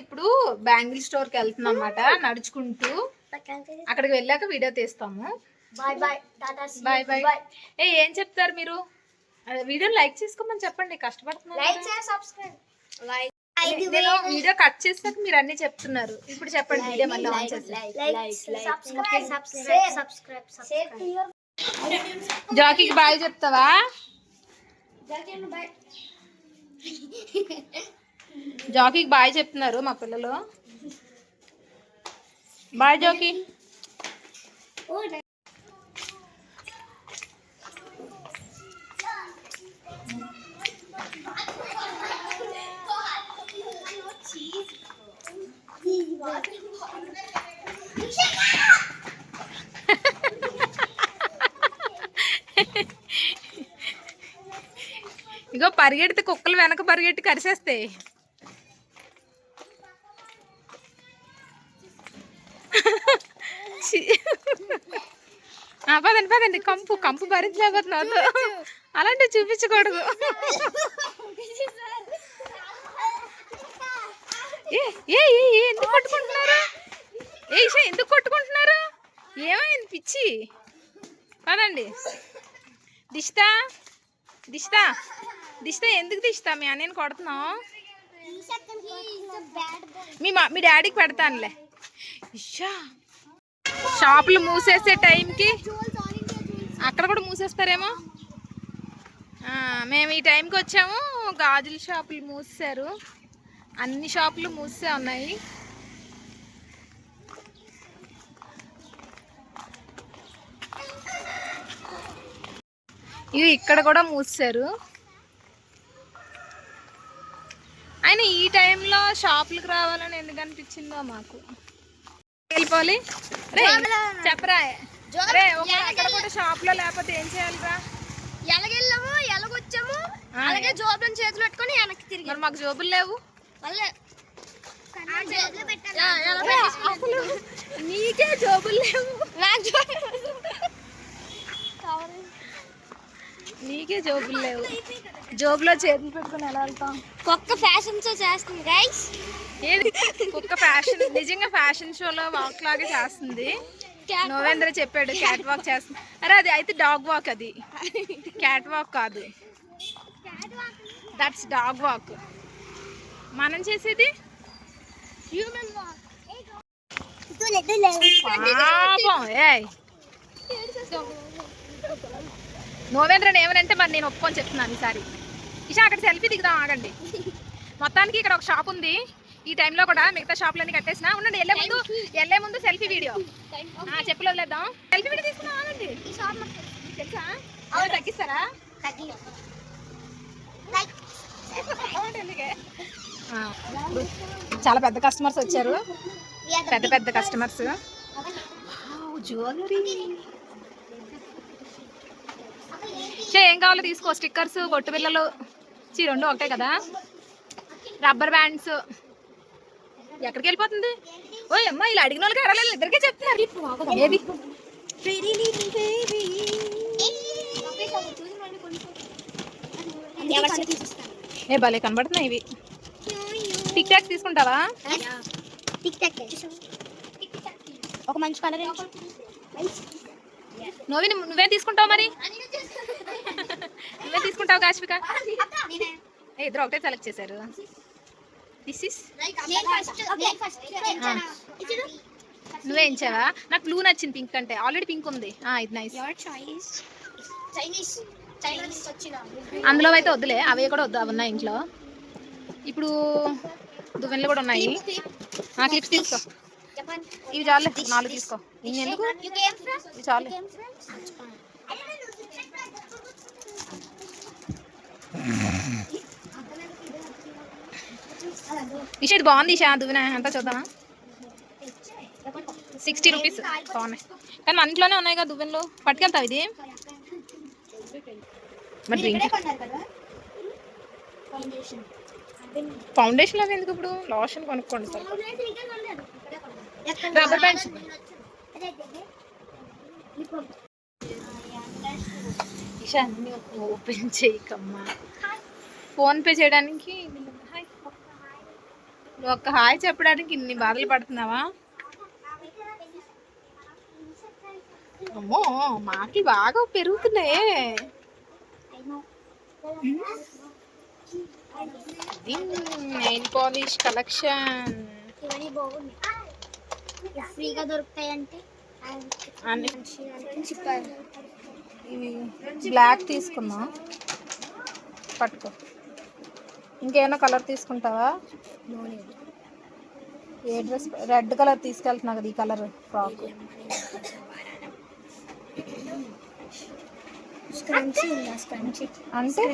ఇప్పుడు బ్యాంగిల్ స్టోర్కి వెళ్తున్నాం అన్నమాట నడుచుకుంటూ. అక్కడికి వెళ్ళాక వీడియో తీస్తాము. బాయ్ బాయ్ బాయ్ బాయ్ ఏ ఏం చెప్తారు మీరు? వీడియో లైక్ చేసుకోమని చెప్పండి కష్టపడుతున్నారు లైక్ నేను వీడియో కట్ చేసాక మీరు అన్ని చెప్తున్నారు. ఇప్పుడు చెప్పండి వీడియో మళ్ళీ ఆన్ చేసి జాకీకి బాయ్ చెప్తావా? జాకీకి బాయ్ చెప్తున్నారు మా పిల్లలు. Bye Jackie. ఇగో పరిగెడితే కుక్కలు వెనక పరిగెట్టి కరిసేస్తాయి పదండి పదండి. కంపు కంపు భరించలేకపోతున్నావు అలాంటివి చూపించకూడదు. ఏ ఏ ఏ, ఏ, ఎందుకు కొట్టుకుంటున్నారు? ఏ ఇషా ఎందుకు కొట్టుకుంటున్నారు? ఏమైంది పిచ్చి? పదండి. దిష్తా దిష్తా దిష్తా ఎందుకు దిష్తా మీ అన్నయ్యని కొడుతున్నావు? మీ మా మీ డాడీకి పెడతానులే. ఇషా! షాపులు మూసేసే టైంకి అక్కడ కూడా మూసేస్తారేమో? మేము ఈ టైంకి వచ్చాము గాజుల షాపులు మూసేశారు అన్ని షాపులు మూసే ఉన్నాయి. ఇవి ఇక్కడ కూడా మూసారు. అయినా ఈ టైంలో షాపులకు రావాలని ఎందుకు అనిపించిందో మాకు. వెళ్ళిపోవాలి. రే చెప్పరా. రే ఒక అక్కడ కూడా షాప్లో లేకపోతే ఏం చేయాలిరా? ఎలాగెళ్ళాము ఎలాగొచ్చాము అలాగే జోబులను చేతులు పెట్టుకొని వెనక్కి తిరిగి. మరి మాకు జోబులు లేవు? అసలు నీకే జోబులు లేవు. నీకే జోబులు లేవు. జోబులో చేతులు పెట్టుకుని ఎలా వెళ్తాం? కుక్క ఫ్యాషన్ షో చేస్తుంది గైస్ ఏది? కుక్క ఫ్యాషన్ నిజంగా ఫ్యాషన్ షోలో వాక్ లాగా చేస్తుంది. నోవేంద్ర చెప్పాడు క్యాట్ వాక్ చేస్తుంది. అరే అది అయితే డాగ్ వాక్ అది. క్యాట్ వాక్ కాదు. దట్స్ డాగ్ వాక్ మనం చేసేది? హ్యూమన్ పాపం ఏయ్. నోవేంద్రని ఏమనంటే మరి నేను ఒప్పుకొని చెప్తున్నాను ఈసారి. ఇషా అక్కడ సెల్ఫీ దిగుదాం ఆగండి. మొత్తానికి ఇక్కడ ఒక షాప్ ఉంది. ఈ టైంలో కూడా మిగతా షాపులన్నీ కట్టేసిన. ఉండండి వెళ్ళే ముందు వెళ్ళే ముందు సెల్ఫీ వీడియో. ఆ, చెప్పులు వదిలేద్దాం. సెల్ఫీ వీడియో తీసుకుందాం ఆగండి. తెలుసా. అవును తగ్గిస్తారా? చాలా పెద్ద కస్టమర్స్ వచ్చారు. పెద్ద పెద్ద కస్టమర్స్. జ్యువెలరీ. చే ఏం కావాలో తీసుకో. స్టిక్కర్స్ బొట్టు బిళ్ళలు చీ రెండు ఒకటే కదా. Rubber bands. ఎక్కడికి వెళ్ళిపోతుంది? ఓ అమ్మ ఇలా అడిగిన వాళ్ళకి అడగలేదు ఇద్దరికే చెప్తున్నారు. ఏ భలే కనబడుతున్నాయి ఇవి. టిక్ టాక్స్ తీసుకుంటావా? ఒక మంచి కలర్ నువ్వు నువ్వే తీసుకుంటావు మరి? నువ్వే తీసుకుంటావు కాశ్విక ఏ, ఇద్దరు ఒకటే సెలెక్ట్ చేశారు. దిస్ ఇస్ నువ్వే ఇచ్చావా నాకు బ్లూ నచ్చింది పింక్ అంటే. ఆల్రెడీ పింక్ ఉంది. ఆ, ఇది నైస్ చైనీస్ చైనీస్ వచ్చిన అందులో అయితే వద్దులే. అవే కూడా వద్దు అవి ఉన్నాయి ఇంట్లో. ఇప్పుడు దువ్వెనలు కూడా ఉన్నాయి. ఆ క్లిప్స్ తీసుకో. ఇవి చాలే నాలుగు తీసుకో. ఇవి ఎందుకు? ఇవి చాలే? ఇషా ఇది బాగుంది ఇషా. దువ్వెన. ఎంత చూద్దామా? సిక్స్టీ రూపీస్ బాగున్నాయి. కానీ మన ఇంట్లోనే ఉన్నాయి కదా దువ్వెనలు. పట్టుకెళ్తావు ఇది? మరి డ్రింక్ ఫౌండేషన్ అవి ఎందుకు ఇప్పుడు? లోషన్ కొనుక్కోండి సార్. రబ్బర్ బ్యాండ్స్ ఇషా అన్ని ఓపెన్ చేయకమ్మా. ఫోన్ పే చేయడానికి. నువ్వు ఒక్క హాయ్ చెప్పడానికి ఇన్ని బాధలు పడుతున్నావా? అమ్మో మాటలు బాగా పెరుగుతున్నాయే నెయిల్ పాలిష్ కలెక్షన్ ఫ్రీగా దొరుకుతాయి అంటే ఇవి బ్లాక్ తీసుకున్నా పట్టుకో. ఇంకేమైనా కలర్ తీసుకుంటావా? ఏ డ్రెస్? రెడ్ కలర్ తీసుకెళ్తున్నా కదా ఈ కలర్ ఫ్రాక్. అంటే?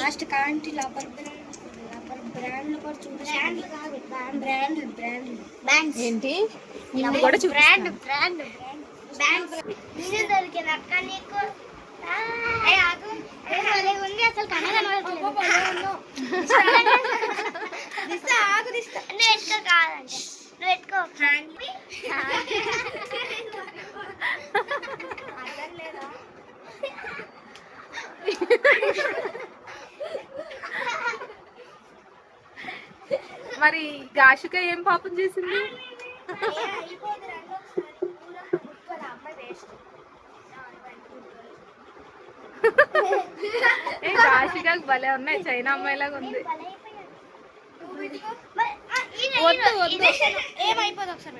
లాస్ట్ కాంటి ఏంటి? ఇవి కూడా బ్రాండ్ బ్రాండ్ బ్రాండ్ నేను దొరికింది అక్క నీకు ఏ ఆగు ఏ భలే ఉంది అసలు కనగనవట్లేదు దిస్తా ఆగు దిస్తా నువ్వు ఎట్టుకో కాదంటే నువ్వు ఎట్టుకో హ్యాండ్ అర్థం లేదా మరి గాషిక ఏం పాపం చేసింది ఏ భలే ఉన్నాయి చైనా అమ్మాయిలాగా ఉంది వద్దు, వద్దు. ఏమైపోదు ఒకసారి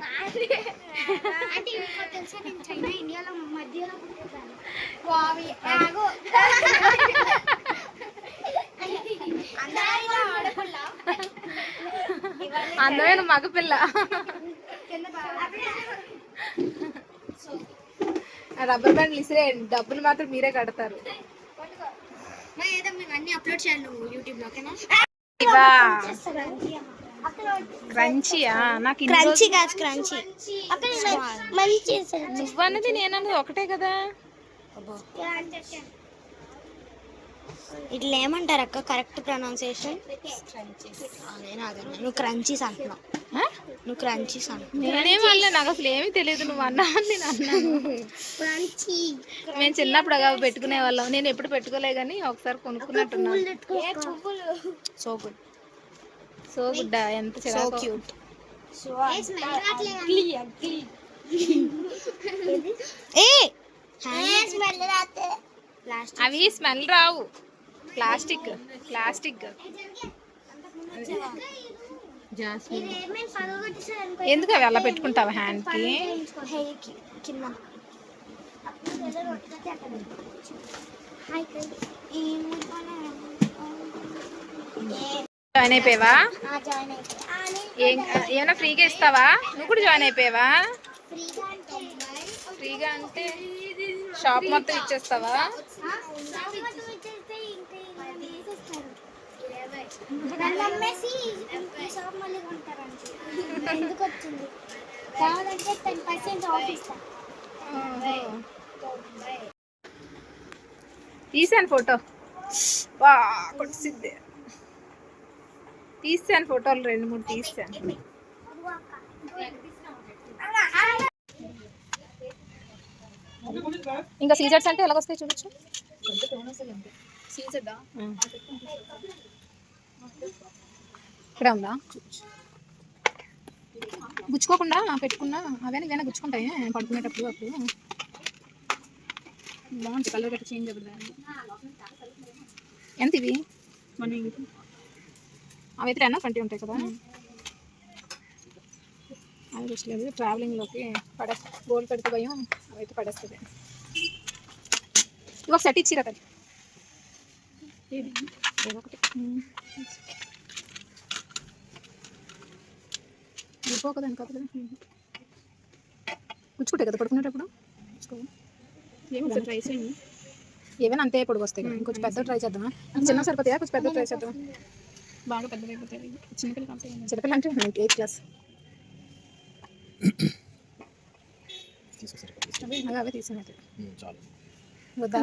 అంటే తెలుసా నేను చైనా ఇండియాలో మధ్యలో. వావి, ఆగు. అందమైన మగపిల్ల. రబ్బర్ బ్యాండ్లు ఇసిరేయండి. డబ్బులు మాత్రం మీరే కడతారు. పట్టుకో. మరి ఏదో మేము అన్ని అప్లోడ్ చేయాలి నువ్వు యూట్యూబ్లో ఓకేనా ఇవా అప్లోడ్ క్రంచియా నాకు క్రంచీ కాదు క్రంచీ నువ్వన్నది నేనన్నది ఒకటే కదా? ఇట్లా ఏమంటారు అక్క? కరెక్ట్ ప్రొనౌన్సియేషన్ నువ్వు క్రంచీస్ అంటున్నావు? నువ్వు క్రంచీస్ అంటున్నావు. నేనేం అనలే నాకు అసలు ఏమీ తెలియదు. నువ్వు అన్నా అని నేను అన్నాను. క్రంచీ మేము చిన్నప్పుడు అవి పెట్టుకునే వాళ్ళం. నేను ఎప్పుడు పెట్టుకోలే కానీ ఒకసారి కొనుక్కున్నట్టున్నాను. సో గుడ్ సో గుడ్ ఎంత సో క్యూట్ అవి స్మెల్ రావు. Plastic plastic. ఎందుకు అవి అలా పెట్టుకుంటావు హ్యాండ్కి కింద జాయిన్ అయిపోయావా? ఏమైనా ఫ్రీగా ఇస్తావా? నువ్వు కూడా జాయిన్ అయిపోయావా? ఫ్రీగా అంటే ఫ్రీగా అంటే షాప్ మొత్తం ఇచ్చేస్తావా? నన్ను అమ్మేసి ఈ షాప్ మళ్ళీ కొంటారంట. ఎందుకు వచ్చింది? కావాలంటే టెన్ పర్సెంట్ ఆఫ్ ఇస్తా. తీసాను ఫోటో. వా కొట్టింది. తీసాను ఫోటోలు రెండు మూడు తీసాను. ఇంకా సీజర్స్ అంటే ఎలాగొస్తాయి చూడొచ్చు ఉం. ఇక్కడ ఉందా? గుచ్చుకోకుండా పెట్టుకున్నా అవే ఇవైనా గుచ్చుకుంటాయి? పడుకునేటప్పుడు అప్పుడు. బాగుంటుంది కలర్ గట్రా చేంజ్ అవుతుంది ఎంత ఇవి అవి అయితే టెన్ ట్వంటీ ఉంటాయి కదా. అవి బెస్ట్ లేదు ట్రావెలింగ్లోకి పడే గోల్ పెడితే భయం అవైతే పడేస్తుంది. ఇవి ఒక సెట్ ఇచ్చిరా కదా ఏదో ఒకటి ఇవ్వవు కదా గుచ్చుకుంటాయి కదా పడుకునేటప్పుడు. ఏమి ట్రై చేయండి. ఏమైనా అంతే పొడుగు వస్తాయి కదా. ఇంకొంచెం పెద్ద ట్రై చేద్దామా? చిన్న సరిపోతాయా? కొంచెం పెద్ద ట్రై చేద్దాం బాగా పెద్ద అయిపోతాయి. చిన్నపిల్లలు అంటే చిన్నపిల్ల అంటే ఎయిత్ క్లాస్ అవి తీసుకున్నట్టు వద్దా?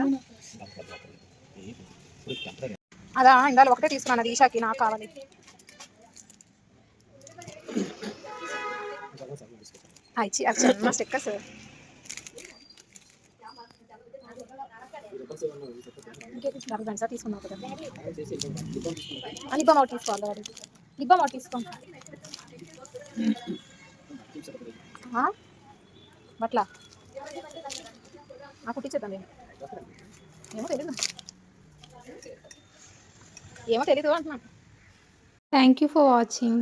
అదా ఇందాలు ఒకటే తీసుకున్నాను అది ఈషాకి నాకు కావాలి. ఆ, ఇచ్చి అది చిన్న స్టిక్కర్స్ ఇంకేసి తీసుకున్నావు కదా లిబ్బమ్ అవుట్ తీసుకోవాలి డాడీ లిబ్బమ్ అవుట్ తీసుకో. ఆ? బట్ల? ఆ కుట్టించేద్దాం నేను. ఏమో తెలీదు. ఏమో తెలీదు అంటున్నాను థ్యాంక్ యూ ఫర్ వాచింగ్